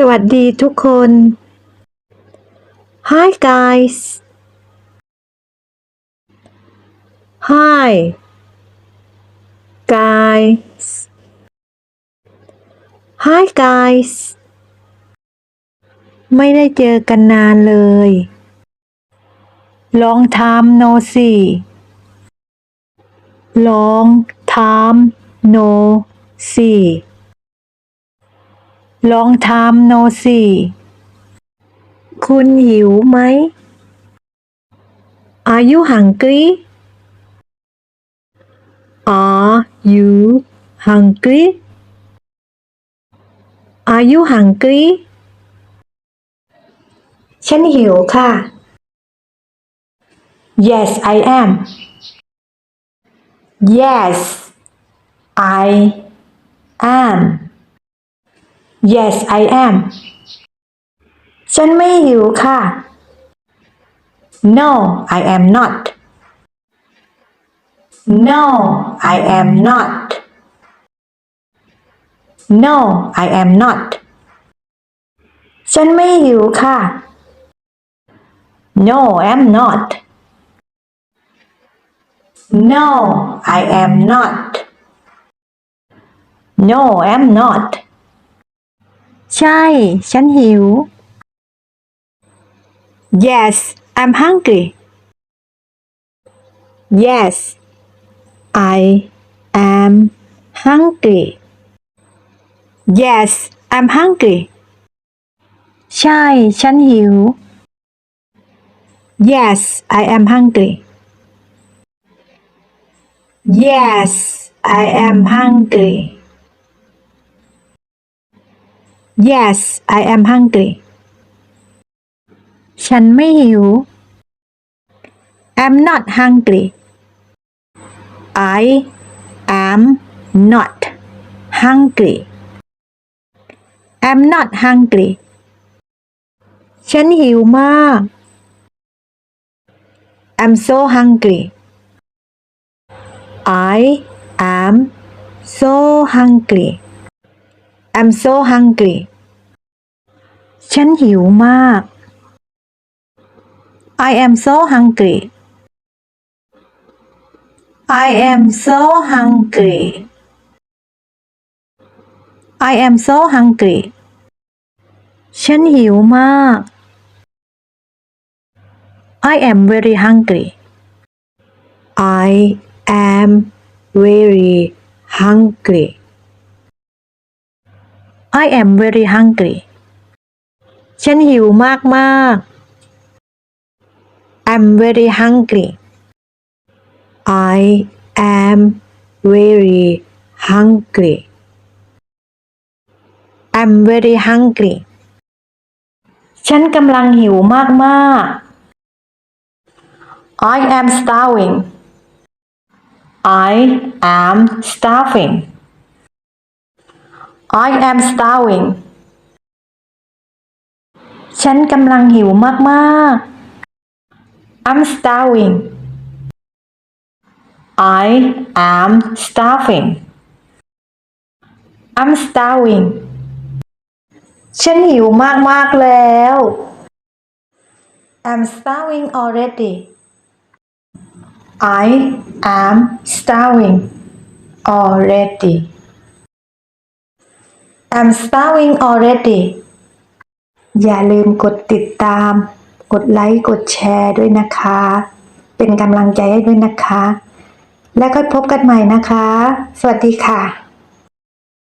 สวัสดีทุกคน Hi guys Hi guys Hi guys ไม่ได้เจอกันนานเลย Long time no see Long time no see Long time no see คุณหิวไหม Are you hungry Are you hungry Are you hungry ฉันหิวค่ะ Yes I am Yes I am Yes I am ฉันไม่หิวค่ะ No I am not No I am not No I am not ฉันไม่หิวค่ะ No I'm not No I am not No I'm not ใช่ ฉันหิว Yes I'm hungry Yes I am hungry Yes I'm hungry ใช่ ฉันหิว Yes I am hungry Yes I am hungry Yes I am hungry ฉันไม่หิว I'm not hungry I am not hungry I'm not hungry ฉันหิวมาก I'm so hungry I am so hungry I'm so hungry ฉันหิวมาก I am so hungry I am so hungry I am so hungry ฉันหิวมาก I am very hungry I am very hungry I am very hungry ฉันหิวมากมาก I'm very hungry I am very hungry I'm very hungry ฉันกำลังหิวมากมาก I am starving I am starving I am starving ฉันกำลังหิวมากๆ I'm starving I am starving I'm starving ฉันหิวมากๆแล้ว I'm starving already I am starving already I'm starving already อย่าลืมกดติดตาม กดไลค์ กดแชร์ด้วยนะคะ เป็นกำลังใจให้ด้วยนะคะ แล้วก็พบกันใหม่นะคะ สวัสดีค่ะ